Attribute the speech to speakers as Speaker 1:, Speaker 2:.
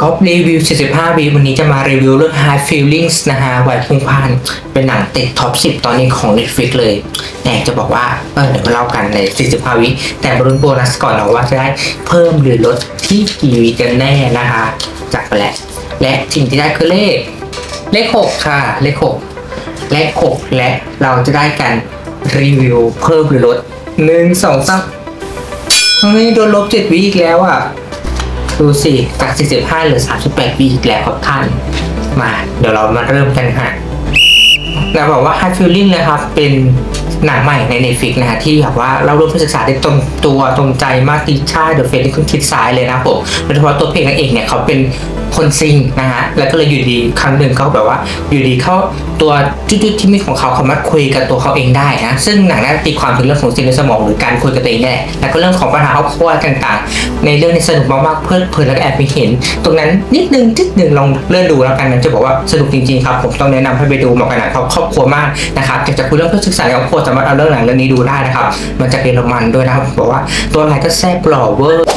Speaker 1: ก็รีวิว 75 วิวันนี้จะมารีวิวเรื่อง High Feelings นะฮะวัยพุ่งพล่านเป็นหนังติดท็อป 10 ตอนนี้ของ Netflix เลย แต่จะบอกว่า เออเดี๋ยวมาเล่ากันใน 45 วิ แต่มารุนโบนัสก่อนเนาะว่าจะได้เพิ่มหรือลดที่กี่วิกันแน่นะคะจากไปแล้วและสิ่งที่ได้คือเลข เลข 6 ค่ะ เลข 6 เลข 6 และเราจะได้กันรีวิวเพิ่มหรือลดหนึ่งสองสามเฮ้ยโดนลบเจ็ดวิอีกแล้วอะ ดูสิจาก 45เหลือ 38ปีอีกแล้วครับท่าน มาเดี๋ยวเรามาเริ่มกันฮะเราบอกว่า Hard Feeling นะครับ เป็นหนังใหม่ใน Netflix นะฮะที่แบบว่าเราร่วมศึกษาได้ตรงตัวตรงใจมากติชาเดอะเฟสที่คุณคิดซ้ายเลยนะผมโดยเฉพาะตัวเพลงนางเอกเนี่ยเขาเป็น คนซิงนะฮะแล้วก็เลยอยู่ดีครั้งหนึ่งเขาแบบว่าอยู่ดีเขาตัวจุดๆที่มีของเขาเขามาคุยกับตัวเขาเองได้นะซึ่งหนังน่าจะตีความถึงเรื่องของสิ่งในสมองหรือการคุยกับตัวเองได้แล้วก็เรื่องของปัญหาครอบครัวต่างๆ ในเรื่องนี้สนุกมากๆเพลิดเพลินแล้วก็แอบมีเห็น ตรงนั้นนิดนึงนิดนึงลองเลื่อนดูแล้วกันนะจะบอกว่าสนุกจริงๆครับผมต้องแนะนำให้ไปดูเหมาะกับหนังครอบครัวมากนะครับอยากจะคุยเรื่องเพื่อศึกษาครอบครัวสามารถเอาเรื่องหนังเรื่องนี้ดูได้นะครับมันจะเป็นโรมันด้วยนะครับบอกว่าตัวอะไรก็แซ่บหล่อเวอร์